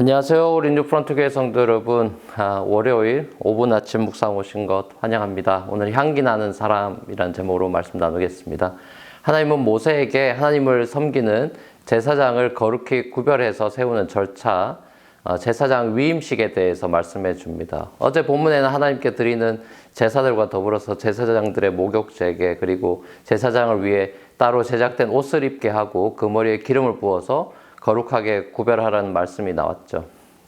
안녕하세요. 우리 뉴프런트 교회 성도 여러분. 아, 월요일 5분 아침 묵상 오신 것 환영합니다. 오늘 향기 나는 사람이란 제목으로 말씀 나누겠습니다. 하나님은 모세에게 하나님을 섬기는 제사장을 거룩히 구별해서 세우는 절차, 어, 제사장 위임식에 대해서 말씀해 줍니다. 어제 본문에는 하나님께 드리는 제사들과 더불어서 제사장들의 목욕제게 그리고 제사장을 위해 따로 제작된 옷을 입게 하고 그 머리에 기름을 부어서 거룩하게 구별하라는 말씀이 나왔죠.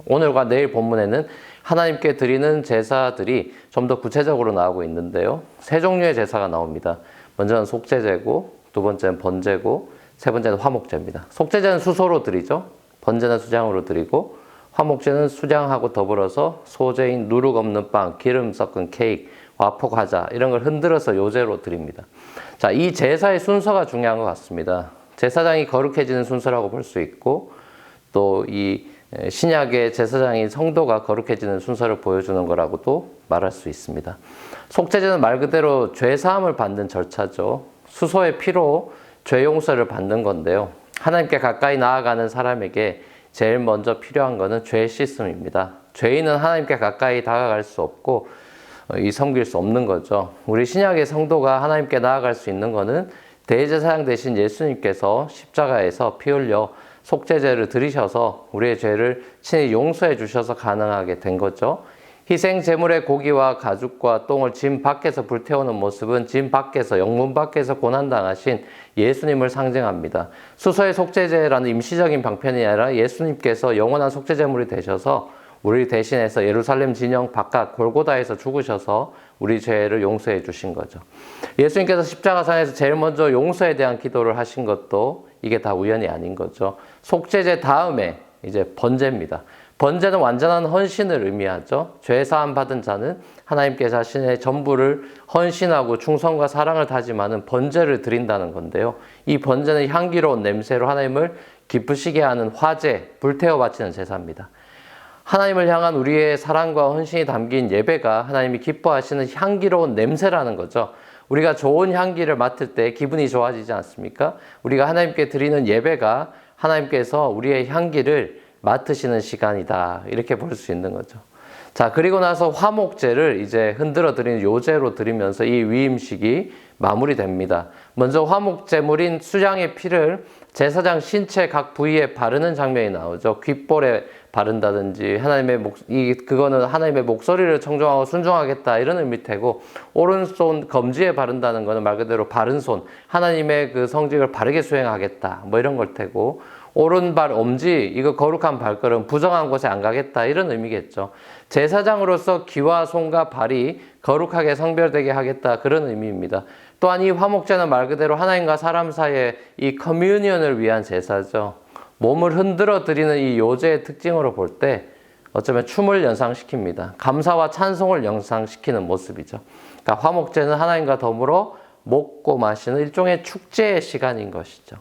오늘과 내일 본문에는 하나님께 드리는 제사들이 좀 더 구체적으로 나오고 있는데요. 세 종류의 제사가 나옵니다. 먼저는 속죄제고, 두 번째는 번제고, 세 번째는 화목제입니다. 속죄제는 수소로 드리죠. 번제는 수장으로 드리고, 화목제는 수장하고 더불어서 소재인 누룩 없는 빵, 기름 섞은 케이크, 와포 과자 이런 걸 흔들어서 요제로 드립니다. 자, 이 제사의 순서가 중요한 것 같습니다. 제사장이 거룩해지는 순서라고 볼 수 있고 또 이 신약의 제사장인 성도가 거룩해지는 순서를 보여주는 거라고도 말할 수 있습니다. 속죄제는 말 그대로 죄 사함을 받는 절차죠. 수소의 피로 죄 용서를 받는 건데요. 하나님께 가까이 나아가는 사람에게 제일 먼저 필요한 것은 죄 씻음입니다. 죄인은 하나님께 가까이 다가갈 수 없고 어, 이 섬길 수 없는 거죠. 우리 신약의 성도가 하나님께 나아갈 수 있는 것은 대제사장 대신 예수님께서 십자가에서 피 흘려 속죄제를 드리셔서 우리의 죄를 친히 용서해 주셔서 가능하게 된 거죠. 희생 제물의 고기와 가죽과 똥을 짐 밖에서 불태우는 모습은 짐 밖에서 영문 밖에서 고난 당하신 예수님을 상징합니다. 수소의 속죄제라는 임시적인 방편이 아니라 예수님께서 영원한 속죄제물이 되셔서 우리 대신해서 예루살렘 진영 바깥 골고다에서 죽으셔서 우리 죄를 용서해 주신 거죠. 예수님께서 십자가상에서 제일 먼저 용서에 대한 기도를 하신 것도 이게 다 우연이 아닌 거죠. 속죄제 다음에 이제 번제입니다. 번제는 완전한 헌신을 의미하죠. 죄 사함 받은 자는 하나님께 자신의 전부를 헌신하고 충성과 사랑을 다짐하는 번제를 드린다는 건데요. 이 번제는 향기로운 냄새로 하나님을 기쁘시게 하는 화제, 불태워 바치는 제사입니다. 하나님을 향한 우리의 사랑과 헌신이 담긴 예배가 하나님이 기뻐하시는 향기로운 냄새라는 거죠. 우리가 좋은 향기를 맡을 때 기분이 좋아지지 않습니까? 우리가 하나님께 드리는 예배가 하나님께서 우리의 향기를 맡으시는 시간이다. 이렇게 볼 수 있는 거죠. 자, 그리고 나서 화목제를 이제 흔들어 드리는 요제로 드리면서 이 위임식이 마무리됩니다. 먼저 화목제물인 수장의 피를 제사장 신체 각 부위에 바르는 장면이 나오죠. 귓볼에 바른다든지 하나님의 목, 이 그거는 하나님의 목소리를 청종하고 순종하겠다 이런 의미 태고 오른손 검지에 바른다는 거는 말 그대로 바른 손 하나님의 그 성직을 바르게 수행하겠다 뭐 이런 걸 테고 오른발 엄지 이거 거룩한 발걸음 부정한 곳에 안 가겠다 이런 의미겠죠. 제사장으로서 귀와 손과 발이 거룩하게 성별되게 하겠다 그런 의미입니다. 또한 이 화목제는 말 그대로 하나님과 사람 사이의 이 커뮤니언을 위한 제사죠. 몸을 흔들어 드리는 이 요제의 특징으로 볼 때 어쩌면 춤을 연상시킵니다. 감사와 찬송을 연상시키는 모습이죠. 그러니까 화목제는 하나님과 더불어 먹고 마시는 일종의 축제의 시간인 것이죠.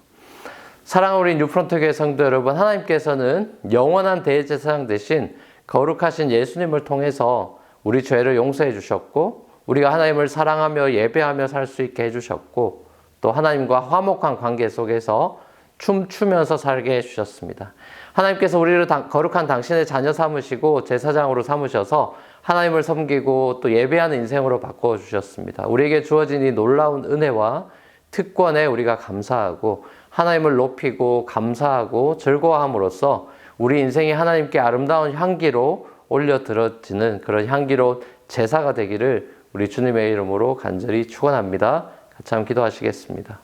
사랑하는 우리 뉴프런트 교회 성도 여러분, 하나님께서는 영원한 대제사장 대신 거룩하신 예수님을 통해서 우리 죄를 용서해 주셨고, 우리가 하나님을 사랑하며 예배하며 살 수 있게 해 주셨고, 또 하나님과 화목한 관계 속에서 춤추면서 살게 해주셨습니다. 하나님께서 우리를 거룩한 당신의 자녀 삼으시고 제사장으로 삼으셔서 하나님을 섬기고 또 예배하는 인생으로 바꿔 주셨습니다. 우리에게 주어진 이 놀라운 은혜와 특권에 우리가 감사하고 하나님을 높이고 감사하고 즐거워함으로써 우리 인생이 하나님께 아름다운 향기로 올려 들어지는 그런 향기로운 제사가 되기를 우리 주님의 이름으로 간절히 축원합니다. 같이 한번 기도하시겠습니다.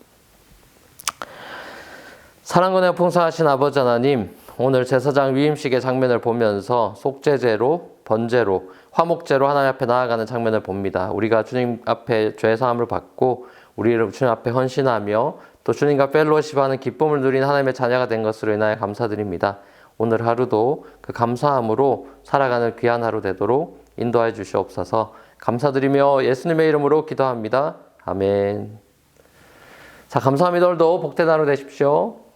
사랑과 풍성하신 아버지 하나님, 오늘 제사장 위임식의 장면을 보면서 속죄제로, 번제로, 화목제로 하나님 앞에 나아가는 장면을 봅니다. 우리가 주님 앞에 죄 사함을 받고 우리를 주님 앞에 헌신하며 또 주님과 펠로시하는 기쁨을 누린 하나님의 자녀가 된 것으로 인하여 감사드립니다. 오늘 하루도 그 감사함으로 살아가는 귀한 하루 되도록 인도하여 주시옵소서. 감사드리며 예수님의 이름으로 기도합니다. 아멘. 자, 감사합니다. 오늘도 복된 하루 되십시오.